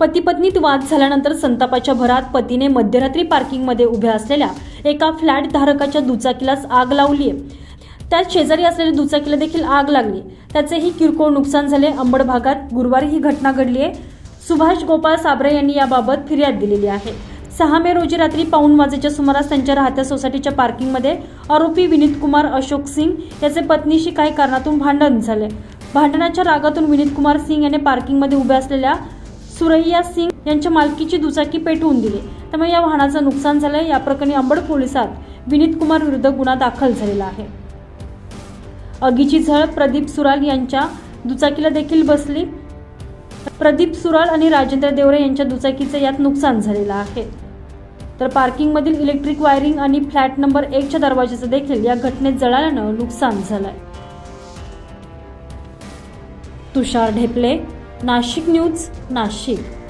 पती पत्नीत वाद झाल्यानंतर संतापाच्या भरात पतीने मध्यरात्री पार्किंगमध्ये उभ्या असलेल्या एका फ्लॅट धारकाच्या दुचाकीलाच आग लावली आहे त्यात शेजारी असलेल्या दुचाकीला देखील आग लागली. त्याचेही किरकोळ नुकसान झाले. अंबड भागात गुरुवारी ही घटना घडली आहे सुभाष गोपाळ साबरे यांनी याबाबत फिर्याद दिलेली आहे. सहा मे रोजी रात्री पाऊण वाजेच्या सुमारास त्यांच्या राहत्या सोसायटीच्या पार्किंगमध्ये आरोपी विनीत कुमार अशोक सिंग याचे पत्नीशी काही कारणातून भांडण झाले. भांडणाच्या रागातून विनीत कुमार सिंग याने पार्किंगमध्ये उभ्या असलेल्या सुरैया सिंग यांच्या मालकीची दुचाकी पेटवून दिली. त्यामुळे या वाहनाचं नुकसान झालंय. या प्रकरणी अंबड पोलिसात विनीत कुमार विरुद्ध गुन्हा दाखल झालेला आहे. आगीची झळ प्रदीप सुराल यांच्या दुचाकीला देखील बसली. प्रदीप सुराल आणि राजेंद्र देवरे यांच्या दुचाकीचं यात नुकसान झालेलं आहे. तर पार्किंगमधील इलेक्ट्रिक वायरिंग आणि फ्लॅट नंबर एकच्या दरवाजाचं देखील या घटनेत जळाल्यानं नुकसान झालंय. तुषार ढेपले नाशिक न्यूज नाशिक.